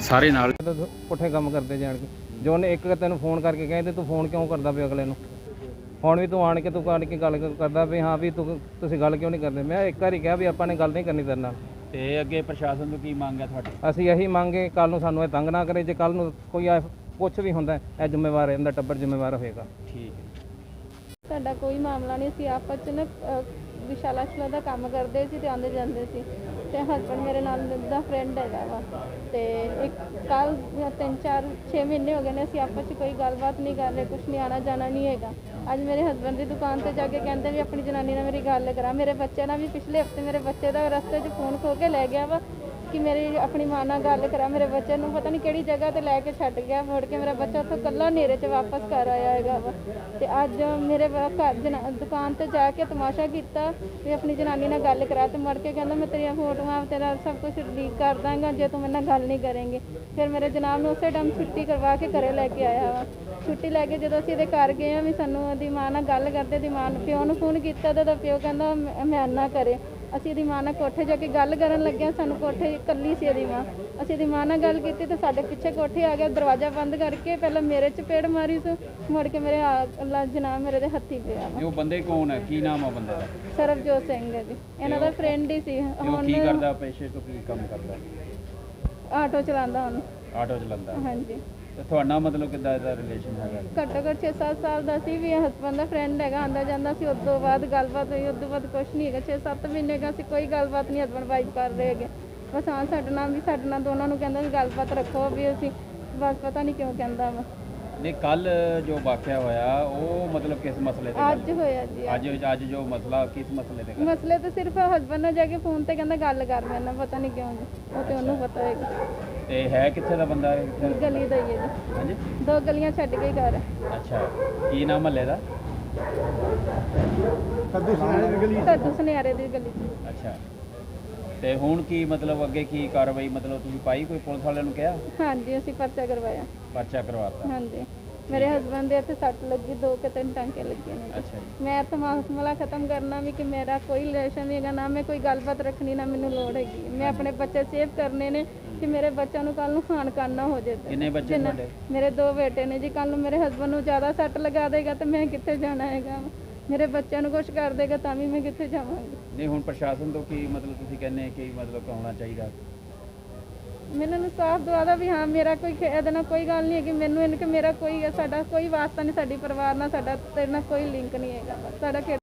ਸਾਰੇ ਨਾਲ। ਪੁੱਠੇ ਕੰਮ ਕਰਦੇ ਜਾਣ ਕੇ। ਜੋ ਉਹਨੇ ਇੱਕ ਤੈਨੂੰ ਫੋਨ ਕਰਕੇ ਕਹਿੰਦੇ ਤੂੰ ਫੋਨ ਕਿਉਂ ਕਰਦਾ ਪਿਆ ਅਗਲੇ ਨੂੰ? ਹੁਣ ਵੀ ਤੂੰ ਆਣ ਕੇ ਤੂੰ ਆਣ ਕੇ ਗੱਲ ਕਰਦਾ ਵੀ ਹਾਂ ਵੀ ਤੂੰ ਤੁਸੀਂ ਗੱਲ ਕਿਉਂ ਨਹੀਂ ਕਰਦੇ? ਮੈਂ ਇੱਕ ਵਾਰੀ ਕਿਹਾ ਵੀ ਆਪਾਂ ਨੇ ਗੱਲ ਨਹੀਂ ਕਰਨੀ ਤੇਰੇ ਨਾਲ। ਤੇ ਅੱਗੇ ਪ੍ਰਸ਼ਾਸਨ ਤੋਂ ਕੀ ਮੰਗ ਹੈ ਤੁਹਾਡੀ? ਅਸੀਂ ਇਹੀ ਮੰਗੇ ਕੱਲ ਨੂੰ ਸਾਨੂੰ ਇਹ ਤੰਗ ਨਾ ਕਰੇ ਜੇ ਕੱਲ ਨੂੰ ਕੋਈ ਕੁਛ ਵੀ ਹੁੰਦਾ ਇਹ ਜ਼ਿੰਮੇਵਾਰ ਇਹਦਾ ਟੱਬਰ ਜ਼ਿੰਮੇਵਾਰ ਹੋਏਗਾ। ਠੀਕ ਹੈ। ਸਾਡਾ ਕੋਈ ਮਾਮਲਾ ਨਹੀਂ ਸੀ ਆਪਸ ਚ ਨਾ ਅਹ, ਵਿਸ਼ਾਲਾ ਸ਼ਲਾ ਦਾ ਕੰਮ ਕਰਦੇ ਸੀ ਤੇ ਆਉਂਦੇ ਜਾਂਦੇ ਸੀ। ਤੇ ਹਸਬੰਡ ਮੇਰੇ ਨਾਲ ਦਾ ਫਰੈਂਡ ਹੈਗਾ ਵਾ। ਤੇ ਇੱਕ ਕੱਲ ਤਿੰਨ ਚਾਰ 6 ਮਹੀਨੇ ਹੋ ਗਏ ਨੇ, ਅਸੀਂ ਆਪਸ ਚ ਕੋਈ ਗੱਲਬਾਤ ਨਹੀਂ ਕਰ ਰਹੇ ਕੁਝ ਨਹੀਂ ਆਣਾ ਜਾਣਾ ਨਹੀਂ ਹੈਗਾ। ਅੱਜ ਮੇਰੇ ਹਸਬੰਡ ਦੀ ਦੁਕਾਨ ਤੇ ਜਾ ਕੇ ਕਹਿੰਦੇ ਵੀ ਆਪਣੀ ਜਨਾਨੀ ਨਾਲ ਮੇਰੀ ਗੱਲ ਕਰਾ। ਮੇਰੇ ਬੱਚੇ ਨਾਲ ਵੀ ਪਿਛਲੇ ਹਫ਼ਤੇ ਮੇਰੇ ਬੱਚੇ ਦਾ ਰਸਤੇ 'ਚ ਫੋਨ ਖੋ ਕੇ ਲੈ ਗਿਆ ਵਾ ਕਿ ਮੇਰੀ ਆਪਣੀ ਮਾਂ ਨਾਲ ਗੱਲ ਕਰਾ। ਮੇਰੇ ਬੱਚੇ ਨੂੰ ਪਤਾ ਨਹੀਂ ਕਿਹੜੀ ਜਗ੍ਹਾ ਤੇ ਲੈ ਕੇ ਛੱਡ ਗਿਆ। ਮੁੜ ਕੇ ਮੇਰਾ ਬੱਚਾ ਉੱਥੋਂ ਕੱਲਾ ਹਨੇਰੇ 'ਚ ਵਾਪਸ ਘਰ ਆਇਆ ਹੈਗਾ ਵਾ। ਤੇ ਅੱਜ ਮੇਰੇ ਘਰ ਜਨਾ- ਦੁਕਾਨ ਤੇ ਜਾ ਕੇ ਤਮਾਸ਼ਾ ਕੀਤਾ ਵੀ ਆਪਣੀ ਜਨਾਨੀ ਨਾਲ ਗੱਲ ਕਰਾ। ਤੇ ਮੁੜ ਕੇ ਕਹਿੰਦਾ ਮੈਂ ਤੇਰੀਆਂ ਹੋਰ ਫੋਟੋਆਂ ਤੇਰਾ ਸਭ ਕੁਝ ਡਿਲੀਟ ਕਰ ਦਾਂਗਾ, ਜੇ ਤੂੰ ਮੇਰੇ ਨਾਲ ਗੱਲ ਨਹੀਂ ਕਰੇਂਗੇ। ਫਿਰ ਮੇਰੇ ਜਨਾਬ ਨੂੰ ਉਸੇ ਟਾਈਮ ਛੁੱਟੀ ਕਰਵਾ ਕੇ ਘਰੇ ਲੈ ਕੇ ਆਇਆ ਵਾ। ਛੁੱਟੀ ਲੈ ਕੇ ਜਦੋਂ ਅਸੀਂ ਇਹਦੇ ਘਰ ਗਏ ਆ ਵੀ ਸਾਨੂੰ ਉਹਦੀ ਮਾਂ ਨਾਲ ਗੱਲ ਕਰਦੇ ਦੀ ਮਾਂ ਨੂੰ, ਪਿਓ ਨੂੰ ਫੋਨ ਕੀਤਾ ਤੇ ਪਿਓ ਕਹਿੰਦਾ, ਮੈਂ ਨਾ ਕਰੇ। ਅਸੀਂ ਇਹਦੀ ਮਾਂ ਨਾਲ ਕੋਠੇ ਜਾ ਕੇ ਗੱਲ ਕਰਨ ਲੱਗਿਆ ਸਾਨੂੰ ਕੋਠੇ ਇਕੱਲੀ ਸੀ ਇਹਦੀ ਮਾਂ। ਅਸੀਂ ਇਹਦੀ ਮਾਂ ਨਾਲ ਗੱਲ ਕੀਤੀ ਤੇ ਸਾਡੇ ਪਿੱਛੇ ਕੋਠੇ ਆ ਗਿਆ ਦਰਵਾਜ਼ਾ ਬੰਦ ਕਰਕੇ ਪਹਿਲਾਂ ਮੇਰੇ ਚਪੇੜ ਮਾਰੀ ਸੀ ਮੁੜ ਕੇ ਮੇਰੇ ਅੱਲਾ ਜਨਾਬ ਮੇਰੇ ਦੇ ਹੱਥੀ ਪਿਆ ਵਾ। ਇਹ ਉਹ ਬੰਦੇ ਕੌਣ ਹੈ? ਕੀ ਨਾਮ ਆ ਬੰਦੇ ਦਾ? ਸਰਬਜੋਤ ਸਿੰਘ ਹੈ ਜੀ। ਇਹਨਾਂ ਦਾ ਫਰੈਂਡ ਹੀ ਸੀ। ਤੇ ਉਹ ਕੀ ਕਰਦਾ ਪੇਸ਼ੇ ਤੋਂ ਕੀ ਕੰਮ ਕਰਦਾ? ਆਟੋ ਚਲਾਉਂਦਾ ਹੁਣ। ਆਟੋ ਚਲਾਉਂਦਾ। ਹਾਂਜੀ। ਤੇ ਤੁਹਾਡਾ ਮਤਲਬ ਕਿੱਦਾਂ ਇਹਦਾ ਰਿਲੇਸ਼ਨ ਹੈਗਾ? ਘੱਟੋ ਘੱਟ 6-7 ਸਾਲ ਦਾ ਸੀ ਵੀ ਹਸਬੰਦ ਦਾ ਫਰੈਂਡ ਹੈਗਾ ਆਂਦਾ ਜਾਂਦਾ ਸੀ ਉਸ ਤੋਂ ਬਾਅਦ ਗੱਲਬਾਤ ਹੋਈ ਉਸ ਤੋਂ ਬਾਅਦ ਕੁਝ ਨਹੀਂ ਹੈਗਾ। 6-7 ਮਹੀਨੇ ਦਾ ਸੀ ਕੋਈ ਗੱਲਬਾਤ ਨਹੀਂ ਹਸਬੰਦ ਵਾਈਫ ਕਰ ਰਹੇ ਹੈਗੇ। ਬਸ ਹਾਂ ਸਾਡੇ ਨਾਲ ਵੀ ਸਾਡੇ ਨਾਲ ਦੋਨਾਂ ਨੂੰ ਕਹਿੰਦਾ ਵੀ ਗੱਲਬਾਤ ਰੱਖੋ ਵੀ ਅਸੀਂ ਬਸ ਪਤਾ ਨਹੀਂ ਕਿਉਂ ਕਹਿੰਦਾ ਵਾ। ਨਹੀਂ ਕੱਲ ਜੋ ਵਾਕਿਆ ਹੋਇਆ ਉਹ ਮਤਲਬ ਕਿਸ ਮਸਲੇ ਤੇ ਅੱਜ ਹੋਇਆ ਜੀ ਅੱਜ। ਅੱਜ ਜੋ ਮਸਲਾ ਕਿਸ ਮਸਲੇ ਤੇ? ਮਸਲੇ ਤਾਂ ਸਿਰਫ ਹਸਬੰਦ ਨਾਲ ਜਾ ਕੇ ਫੋਨ ਤੇ ਕਹਿੰਦਾ ਗੱਲ ਕਰ ਮੇਰੇ ਨਾਲ ਪਤਾ ਨਹੀਂ ਕਿਉਂ ਉਹ ਤੇ ਉਹਨੂੰ ਪਤਾ ਹੈਗਾ। ਤੇ ਹੈ ਕਿੱਥੇ ਦਾ ਬੰਦਾ ਇਹ? ਗਲੀ ਦਾ ਹੀ ਹੈ ਜੀ। ਹਾਂਜੀ? ਦੋ ਗਲੀਆਂ ਛੱਡ ਕੇ ਹੀ ਘਰ ਹੈ। ਅੱਛਾ। ਕੀ ਨਾਮ ਮਹੱਲੇ ਦਾ? ਕੱਦੂ ਸੁਨਿਆਰੇ ਦੀ ਗਲੀ। 'ਚ। ਅੱਛਾ। ਤੇ ਹੁਣ ਕੀ ਮਤਲਬ ਅੱਗੇ ਕੀ ਕਾਰਵਾਈ ਮਤਲਬ ਤੁਸੀਂ ਪਾਈ ਕੋਈ ਪੁਲਿਸ ਵਾਲਿਆਂ ਨੂੰ ਕਿਹਾ? ਹਾਂਜੀ ਅਸੀਂ ਪਰਚਾ ਕਰਵਾਇਆ। ਪਰਚਾ ਕਰਵਾਤਾ। ਹਾਂਜੀ। ਮੇਰੇ ਹਸਬੰਦ ਦੇ ਇੱਥੇ ਸੱਟ ਲੱਗੀ ਦੋ ਕਿ ਤਿੰਨ ਟਾਂਕੇ ਲੱਗੇ ਨੇ ਅੱਛਾ ਜੀ। ਮੈਂ ਤਾਂ ਮਾਮਲਾ ਖਤਮ ਕਰਨਾ ਵੀ ਕਿ ਮੇਰਾ ਕੋਈ ਰਿਲੇਸ਼ਨ ਨਹੀਂ ਹੈਗਾ ਨਾ ਮੈਂ ਕੋਈ ਗੱਲਬਾਤ ਰੱਖਣੀ ਨਾ ਮੈਨੂੰ ਲੋੜ ਹੈਗੀ। ਮੈਂ ਆਪਣੇ ਬੱਚੇ ਸੇਵ ਕਰਨੇ ਨੇ ਕਿ ਮੇਰੇ ਬੱਚਿਆਂ ਨੂੰ ਕੱਲ ਨੂੰ ਖਾਣ ਖਾਣ ਨਾ ਹੋ ਜਾਏ ਕਿੰਨੇ ਬੱਚੇ ਜਿੰਨਾ- ਤੁਹਾਡੇ? ਮੇਰੇ ਦੋ ਬੇਟੇ ਨੇ ਜੀ ਕੱਲ ਨੂੰ ਮੇਰੇ ਹਸਬੰਦ ਨੂੰ ਜ਼ਿਆਦਾ ਸੱਟ ਲਗਾ ਦੇਗਾ ਤੇ ਮੈਂ ਕਿੱਥੇ ਜਾਣਾ ਹੈਗਾ? ਮੇਰੇ ਬੱਚਿਆਂ ਨੂੰ ਕੁਝ ਕਰ ਦੇਗਾ ਤਾਂ ਵੀ ਮੈਂ ਕਿੱਥੇ ਜਾਵਾਂਗੀ? ਨਹੀਂ ਹੁਣ ਪ੍ਰਸ਼ਾਸਨ ਤੋਂ ਕੀ ਮਤਲਬ ਤੁਸੀਂ ਕਹਿੰਦੇ ਕਿ ਮਤਲਬ ਹੋਣਾ ਚਾਹੀਦਾ? ਮੈਨੂੰ ਇਨਸਾਫ ਦਵਾਦਾ ਵੀ ਹਾਂ ਮੇਰਾ ਕੋਈ ਖੇ- ਇਹਦੇ ਨਾਲ ਕੋਈ ਗੱਲ ਨਹੀਂ ਹੈਗੀ। ਮੈਨੂੰ ਇਹਨਾਂ ਕਿ ਮੇਰਾ ਕੋਈ ਸਾਡਾ ਕੋਈ ਵਾਸਤਾ ਨਹੀਂ ਸਾਡੀ ਪਰਿਵਾਰ ਨਾਲ ਸਾਡਾ ਤੇਰੇ ਨਾਲ ਕੋਈ ਲਿੰਕ ਨਹੀਂ ਹੈਗਾ। ਸਾਡਾ ਖੇ-